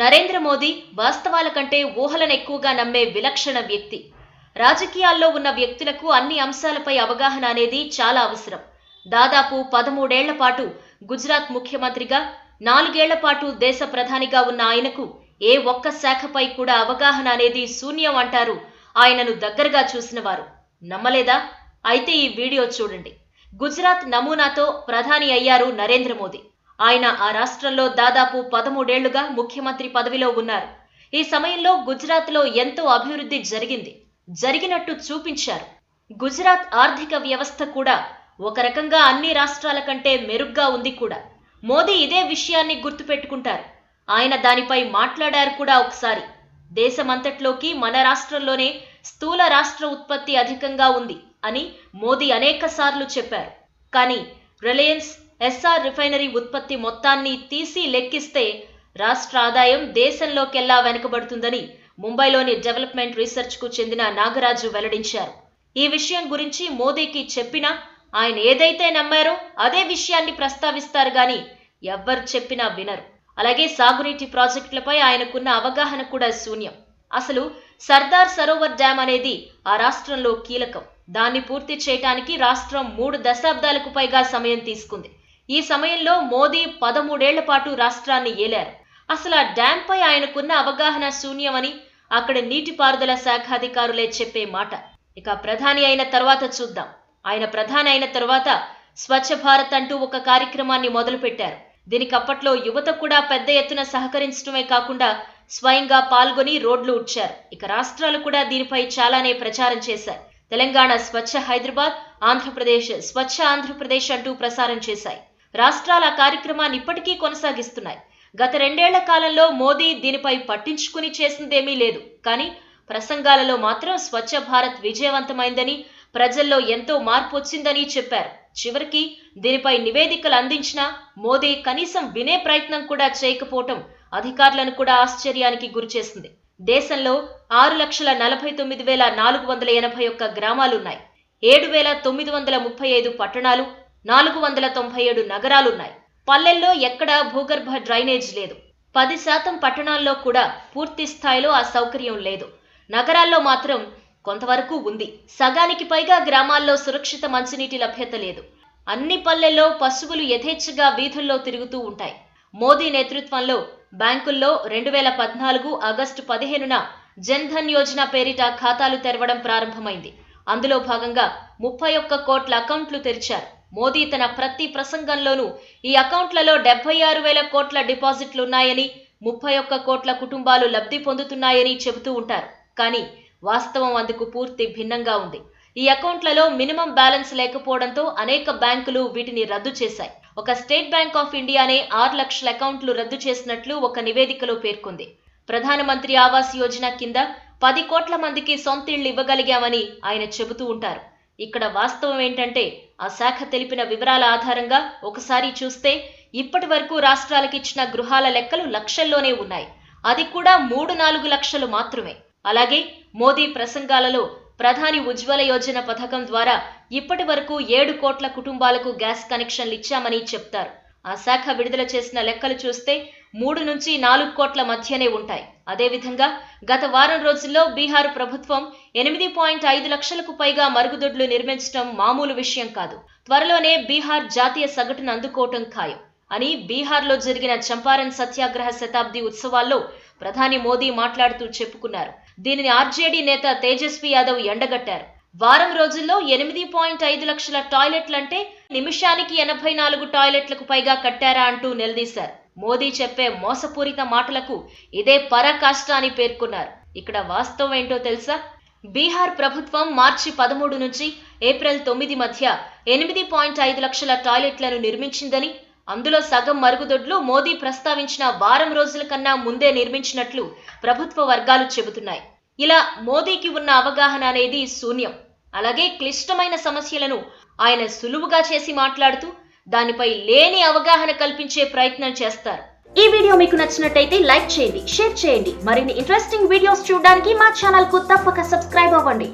నరేంద్ర మోదీ వాస్తవాల కంటే ఊహలను ఎక్కువగా నమ్మే విలక్షణ వ్యక్తి. రాజకీయాల్లో ఉన్న వ్యక్తులకు అన్ని అంశాలపై అవగాహన అనేది చాలా అవసరం. దాదాపు పదమూడేళ్ళ పాటు గుజరాత్ ముఖ్యమంత్రిగా నాలుగేళ్ళ పాటు దేశ ప్రధానిగా ఉన్న ఆయనకు ఏ ఒక్క శాఖపై కూడా అవగాహన అనేది శూన్యం అంటారు ఆయనను దగ్గరగా చూసిన వారు. నమ్మలేదా? అయితే ఈ వీడియో చూడండి. గుజరాత్ నమూనాతో ప్రధాని అయ్యారు నరేంద్ర మోదీ. ఆయన ఆ రాష్ట్రంలో దాదాపు పదమూడేళ్ళుగా ముఖ్యమంత్రి పదవిలో ఉన్నారు. ఈ సమయంలో గుజరాత్లో ఎంతో అభివృద్ధి జరిగింది. జరిగినట్టు చూపించారు. గుజరాత్ ఆర్థిక వ్యవస్థ కూడా ఒక రకంగా అన్ని రాష్ట్రాల కంటే మెరుగ్గా ఉంది కూడా. మోదీ ఇదే విషయాన్ని గుర్తుపెట్టుకుంటారు. ఆయన దానిపై మాట్లాడారు కూడా ఒకసారి. దేశమంతట్లోకి మన రాష్ట్రంలోనే స్థూల రాష్ట్ర ఉత్పత్తి అధికంగా ఉంది అని మోదీ అనేక సార్లు చెప్పారు. కానీ రిలయన్స్ ఎస్ఆర్ రిఫైనరీ ఉత్పత్తి మొత్తాన్ని తీసి లెక్కిస్తే రాష్ట్ర ఆదాయం దేశంలోకెల్లా వెనుకబడుతుందని ముంబైలోని డెవలప్మెంట్ రీసెర్చ్కు చెందిన నాగరాజు వెల్లడించారు. ఈ విషయం గురించి మోదీకి చెప్పినా ఆయన ఏదైతే నమ్మారో అదే విషయాన్ని ప్రస్తావిస్తారు గాని ఎవ్వరు చెప్పినా వినరు. అలాగే సాగునీటి ప్రాజెక్టులపై ఆయనకున్న అవగాహన కూడా శూన్యం. అసలు సర్దార్ సరోవర్ డ్యాం అనేది ఆ రాష్ట్రంలో కీలకం. దాన్ని పూర్తి చేయటానికి రాష్ట్రం మూడు దశాబ్దాలకు పైగా సమయం తీసుకుంది. ఈ సమయంలో మోదీ పదమూడేళ్ళ పాటు రాష్ట్రాన్ని ఏలారు. అసలు ఆ డ్యాంపై ఆయనకున్న అవగాహన శూన్యమని అక్కడ నీటిపారుదల శాఖ అధికారులే చెప్పే మాట. ఇక ప్రధాని అయిన తర్వాత చూద్దాం. ఆయన ప్రధాని అయిన తర్వాత స్వచ్ఛ భారత్ అంటూ ఒక కార్యక్రమాన్ని మొదలుపెట్టారు. దీనికి అప్పట్లో యువత కూడా పెద్ద ఎత్తున సహకరించడమే కాకుండా స్వయంగా పాల్గొని రోడ్లు ఉడ్చారు ఇక రాష్ట్రాలు కూడా దీనిపై చాలానే ప్రచారం చేశాయి. తెలంగాణ స్వచ్ఛ హైదరాబాద్ ఆంధ్రప్రదేశ్ స్వచ్ఛ ఆంధ్రప్రదేశ్ అంటూ ప్రసారం చేశాయి. రాష్ట్రాల కార్యక్రమాన్ని ఇప్పటికీ కొనసాగిస్తున్నాయి. గత రెండేళ్ళ కాలంలో మోదీ దీనిపై పట్టించుకుని చేసిందేమీ లేదు. కానీ ప్రసంగాలలో మాత్రం స్వచ్ఛ భారత్ విజయవంతమైందని ప్రజల్లో ఎంతో మార్పు వచ్చిందని చెప్పారు. చివరికి దీనిపై నివేదికలు అందించినా మోదీ కనీసం వినే ప్రయత్నం కూడా చేయకపోవటం అధికారులను కూడా ఆశ్చర్యానికి గురిచేసింది. దేశంలో ఆరు లక్షల నలభై తొమ్మిది వేల నాలుగు వందల ఎనభై ఒక్క గ్రామాలున్నాయి. ఏడు వేల తొమ్మిది వందల ముప్పై ఐదు పట్టణాలు నాలుగు వందల తొంభై ఏడు నగరాలున్నాయి. పల్లెల్లో ఎక్కడా భూగర్భ డ్రైనేజ్ లేదు. పది శాతం పట్టణాల్లో కూడా పూర్తి స్థాయిలో ఆ సౌకర్యం లేదు. నగరాల్లో మాత్రం కొంతవరకు ఉంది. సగానికి పైగా గ్రామాల్లో సురక్షిత మంచినీటి లభ్యత లేదు. అన్ని పల్లెల్లో పశువులు యథేచ్ఛగా వీధుల్లో తిరుగుతూ ఉంటాయి. మోదీ నేతృత్వంలో బ్యాంకుల్లో రెండు వేల పద్నాలుగు ఆగస్టు పదిహేనున జన్ధన్ యోజన పేరిట ఖాతాలు తెరవడం ప్రారంభమైంది. అందులో భాగంగా ముప్పై ఒక్క కోట్ల అకౌంట్లు తెరిచారు. మోదీ తన ప్రతి ప్రసంగంలోనూ ఈ అకౌంట్లలో డెబ్బై ఆరు వేల కోట్ల డిపాజిట్లున్నాయని ముప్పై ఒక్క కోట్ల కుటుంబాలు లబ్ధి పొందుతున్నాయని చెబుతూ ఉంటారు. కానీ వాస్తవం అందుకు పూర్తి భిన్నంగా ఉంది. ఈ అకౌంట్లలో మినిమం బ్యాలెన్స్ లేకపోవడంతో అనేక బ్యాంకులు వీటిని రద్దు చేశాయి. ఒక స్టేట్ బ్యాంక్ ఆఫ్ ఇండియానే ఆరు లక్షల అకౌంట్లు రద్దు చేసినట్లు ఒక నివేదికలో పేర్కొంది. ప్రధానమంత్రి ఆవాస్ యోజన కింద పది కోట్ల మందికి సొంతిళ్ళు ఇవ్వగలిగామని ఆయన చెబుతూ ఉంటారు. ఇక్కడ వాస్తవం ఏంటంటే ఆ శాఖ తెలిపిన వివరాల ఆధారంగా ఒకసారి చూస్తే ఇప్పటి వరకు రాష్ట్రాలకు ఇచ్చిన గృహాల లెక్కలు లక్షల్లోనే ఉన్నాయి. అది కూడా మూడు నాలుగు లక్షలు మాత్రమే. అలాగే మోదీ ప్రసంగాలలో ప్రధాని ఉజ్వల యోజన పథకం ద్వారా ఇప్పటి వరకు ఏడు కోట్ల కుటుంబాలకు గ్యాస్ కనెక్షన్లు ఇచ్చామని చెప్తారు. ఆ శాఖ విడుదల చేసిన లెక్కలు చూస్తే మూడు నుంచి నాలుగు కోట్ల మధ్యనే ఉంటాయి. అదేవిధంగా గత వారం రోజుల్లో బీహార్ ప్రభుత్వం ఎనిమిది పాయింట్ ఐదు లక్షలకు పైగా మరుగుదొడ్లు నిర్మించడం మామూలు విషయం కాదు. త్వరలోనే బీహార్ జాతీయ సగటును అందుకోవటం ఖాయం అని బీహార్లో జరిగిన చంపారన్ సత్యాగ్రహ శతాబ్ది ఉత్సవాల్లో ప్రధాని మోదీ మాట్లాడుతూ చెప్పుకున్నారు. దీనిని ఆర్జేడీ నేత తేజస్వి యాదవ్ ఎండగట్టారు. వారం రోజుల్లో ఎనిమిది పాయింట్ ఐదు లక్షల టాయిలెట్లంటే నిమిషానికి ఎనభై నాలుగు టాయిలెట్లకు పైగా కట్టారా అంటూ నిలదీశారు. మోదీ చెప్పే మోసపూరిత మాటలకు ఇదే పరాకాష్ట అని పేర్కొన్నారు. ఇక్కడ వాస్తవం ఏంటో తెలుసా? బీహార్ ప్రభుత్వం మార్చి పదమూడు నుంచి ఏప్రిల్ తొమ్మిది మధ్య ఎనిమిది పాయింట్ ఐదు లక్షల టాయిలెట్లను నిర్మించిందని అందులో సగం మరుగుదొడ్లు మోదీ ప్రస్తావించిన వారం రోజుల కన్నా ముందే నిర్మించినట్లు ప్రభుత్వ వర్గాలు చెబుతున్నాయి. ఇలా మోదీకి ఉన్న అవగాహన అనేది శూన్యం. అలాగే క్లిష్టమైన సమస్యలను ఆయన సులువుగా చేసి మాట్లాడుతూ దానిపై లేని అవగాహన కల్పించే ప్రయత్నం చేస్తారు. ఈ వీడియో మీకు నచ్చినట్టయితే లైక్ చేయండి షేర్ చేయండి. మరిన్ని ఇంట్రెస్టింగ్ వీడియోస్ చూడడానికి మా ఛానల్కు తప్పక సబ్స్క్రైబ్ అవ్వండి.